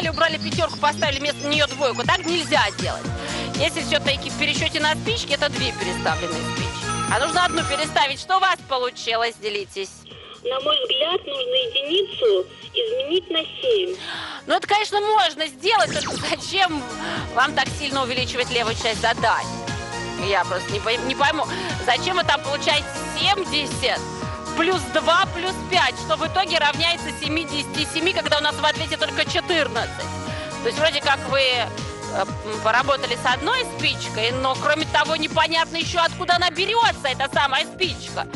взяли, убрали пятерку, поставили вместо нее двойку. Так нельзя делать. Если все-таки в пересчете на спички, это две переставленные спички. А нужно одну переставить. Что у вас получилось? Делитесь. На мой взгляд, нужно единицу изменить на 7. Ну, это, конечно, можно сделать, только зачем вам так сильно увеличивать левую часть заданий? Я просто не, пой- не пойму, зачем вы там получаете 70 плюс 2 плюс 5, что в итоге равняется 77, когда у нас в ответе только 14. То есть вроде как вы э, поработали с одной спичкой, но кроме того непонятно еще откуда она берется, эта самая спичка.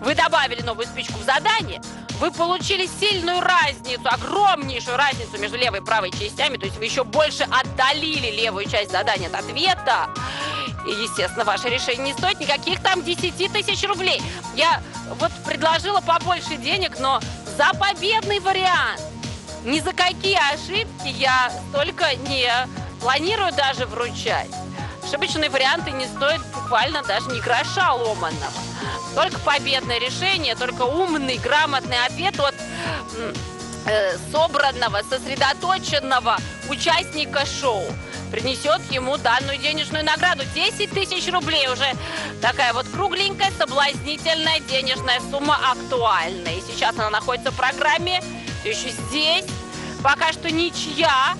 Вы добавили новую спичку в задание, вы получили сильную разницу, огромнейшую разницу между левой и правой частями, то есть вы еще больше отдалили левую часть задания от ответа. И, естественно, ваше решение не стоит никаких там 10 тысяч рублей. Я вот предложила побольше денег, но за победный вариант. Ни за какие ошибки я столько не планирую даже вручать. Ошибочные варианты не стоят буквально даже ни гроша ломаного. Только победное решение, только умный, грамотный ответ от собранного, сосредоточенного участника шоу принесет ему данную денежную награду. 10 тысяч рублей уже такая вот кругленькая, соблазнительная денежная сумма актуальная. И сейчас она находится в программе, все еще здесь. Пока что ничья,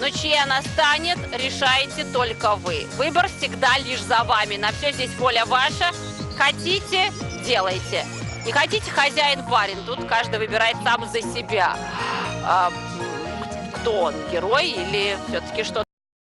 но чьей она станет, решаете только вы. Выбор всегда лишь за вами. На все здесь воля ваша. Хотите – делайте. Не хотите – хозяин-барин. Тут каждый выбирает сам за себя. А, кто он, герой или все-таки что